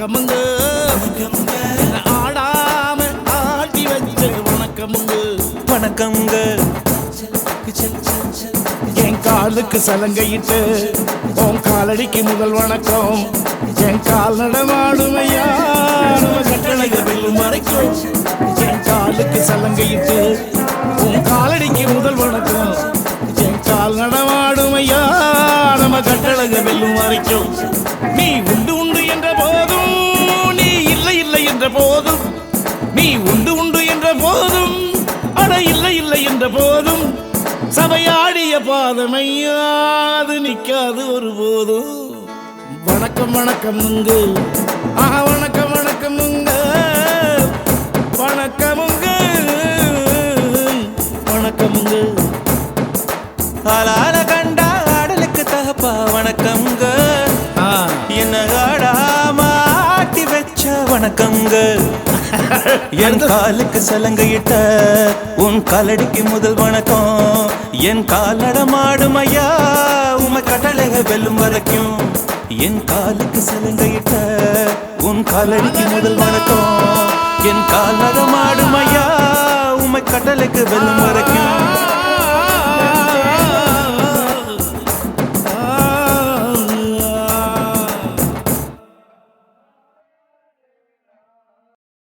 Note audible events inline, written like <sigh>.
வணக்கமுங்க. ஆடாம ஆட்டி வச்ச வணக்கமுங்க. வணக்கம்ங்க. என் காலுக்கு சலங்கையிட்டு உன் காலடிக்கு முதல் வணக்கம். என் கால் நடமாடுமையா கட்டளைகள் வெல்லும் வரைக்கும் என் காலுக்கு சலங்கையிட்டு உன் காலடிக்கு முதல் வணக்கம். என் கால் நடமாடுமையா நம்ம கட்டளைகள் வெல்லும் வரைக்கும். நீ உண்டு என்ற போதும். நீ உண்டு உண்டு என்ற போதும். அட இல்லை இல்லை என்ற போதும். சபையாடிய பாதமையாது நிக்காது ஒருபோதும் வணக்கம் வணக்கம் உங்க. ஆஹா வணக்கம் வணக்கம் நுங்க வணக்கமுங்க வணக்கமுங்க ஆளால கண்டா ஆடலுக்கு தகப்பா வணக்கம்ங்க வச்ச வணக்கம்ங்க என் <laughs> காலுக்கு சலங்கையிட்ட உன் காலடிக்கு முதல் வணக்கம். என் கால் நடமாடும் ஐயா உமை கட்டளைக வெல்லும் வரைக்கும். என் காலுக்கு சலங்கையிட்ட உன் காலடிக்கு முதல் வணக்கம். என் கால் நடமாடும் ஐயா உமை கட்டளைக்கு வெல்லும் வரைக்கும்.